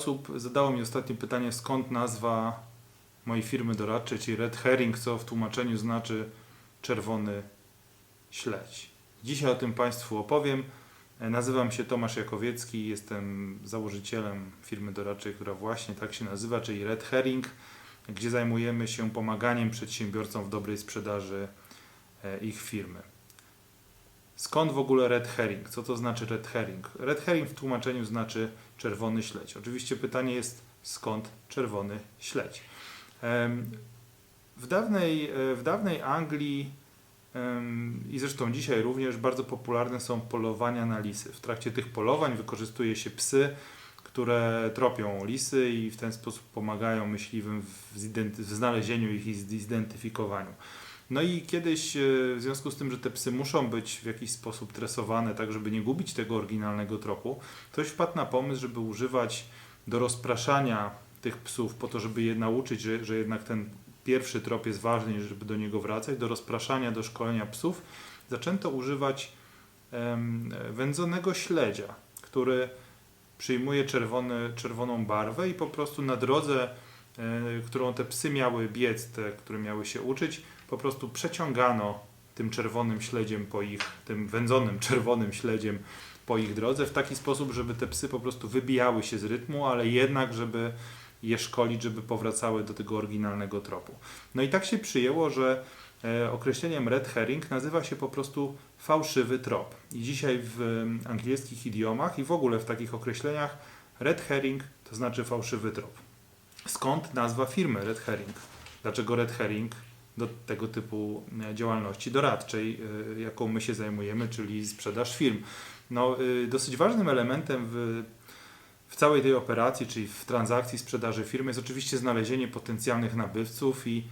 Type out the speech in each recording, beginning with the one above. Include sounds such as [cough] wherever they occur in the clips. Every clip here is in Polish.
osób zadało mi ostatnio pytanie, skąd nazwa mojej firmy doradczej, czyli Red Herring, co w tłumaczeniu znaczy czerwony śledź. Dzisiaj o tym Państwu opowiem. E, Nazywam się Tomasz Jakowiecki, jestem założycielem firmy doradczej, która właśnie tak się nazywa, czyli Red Herring, gdzie zajmujemy się pomaganiem przedsiębiorcom w dobrej sprzedaży e, ich firmy. Skąd w ogóle red herring? Co to znaczy red herring? Red herring w tłumaczeniu znaczy czerwony śledź. Oczywiście pytanie jest, skąd czerwony śledź? W dawnej, e, w dawnej Anglii i zresztą dzisiaj również bardzo popularne są polowania na lisy. W trakcie tych polowań wykorzystuje się psy, które tropią lisy i w ten sposób pomagają myśliwym w, w znalezieniu ich i zidentyfikowaniu. No i kiedyś, e, w związku z tym, że te psy muszą być w jakiś sposób tresowane, tak żeby nie gubić tego oryginalnego tropu, ktoś wpadł na pomysł, żeby używać do rozpraszania tych psów po to, żeby je nauczyć, że, że jednak ten pierwszy trop jest ważny, żeby do niego wracać, do rozpraszania, do szkolenia psów, zaczęto używać em, wędzonego śledzia, który przyjmuje czerwony, czerwoną barwę i po prostu na drodze, e, którą te psy miały biec, te, które miały się uczyć, po prostu przeciągano tym czerwonym śledziem po ich, tym wędzonym [laughs] czerwonym śledziem po ich drodze w taki sposób, żeby te psy po prostu wybijały się z rytmu, ale jednak, żeby je szkolić, żeby powracały do tego oryginalnego tropu. No i tak się przyjęło, że e, określeniem red herring nazywa się po prostu fałszywy trop. I dzisiaj w angielskich idiomach i w ogóle w takich określeniach red herring to znaczy fałszywy trop. Skąd nazwa firmy red herring? Dlaczego red herring? Do tego typu e, działalności doradczej, e, jaką my się zajmujemy, czyli sprzedaż firm. No, e, dosyć ważnym elementem w, w całej tej operacji, czyli w transakcji sprzedaży firmy, jest oczywiście znalezienie potencjalnych nabywców i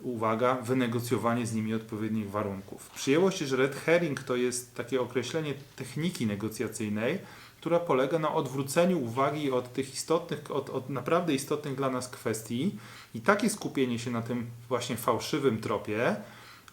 uwaga, wynegocjowanie z nimi odpowiednich warunków. Przyjęło się, że red herring to jest takie określenie techniki negocjacyjnej, która polega na odwróceniu uwagi od tych istotnych, od, od naprawdę istotnych dla nas kwestii i takie skupienie się na tym właśnie fałszywym tropie,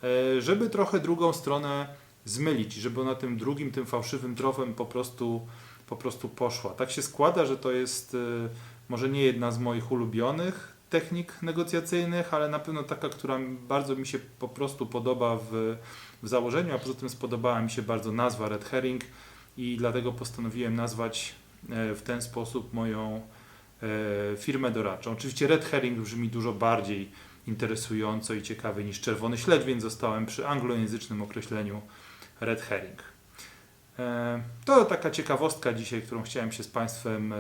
e, żeby trochę drugą stronę zmylić, żeby na tym drugim, tym fałszywym tropem po prostu, po prostu poszła. Tak się składa, że to jest e, może nie jedna z moich ulubionych technik negocjacyjnych, ale na pewno taka, która bardzo mi się po prostu podoba w, w założeniu, a poza tym spodobała mi się bardzo nazwa Red Herring i dlatego postanowiłem nazwać e, w ten sposób moją e, firmę doradczą. Oczywiście Red Herring brzmi dużo bardziej interesująco i ciekawie niż czerwony śledź, więc zostałem przy anglojęzycznym określeniu Red Herring. E, To taka ciekawostka dzisiaj, którą chciałem się z Państwem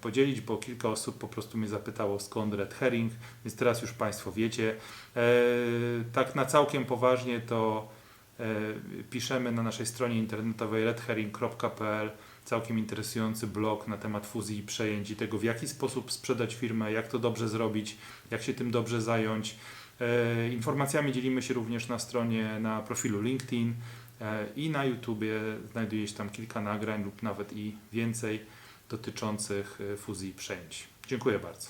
podzielić, bo kilka osób po prostu mnie zapytało skąd Red Herring, więc teraz już Państwo wiecie. Tak na całkiem poważnie to piszemy na naszej stronie internetowej redherring.pl całkiem interesujący blog na temat fuzji i przejęć i tego, w jaki sposób sprzedać firmę, jak to dobrze zrobić, jak się tym dobrze zająć. E, Informacjami dzielimy się również na stronie, na profilu LinkedIn e, i na YouTubie. Znajduje się tam kilka nagrań lub nawet i więcej dotyczących e, fuzji i przejęć. Dziękuję bardzo.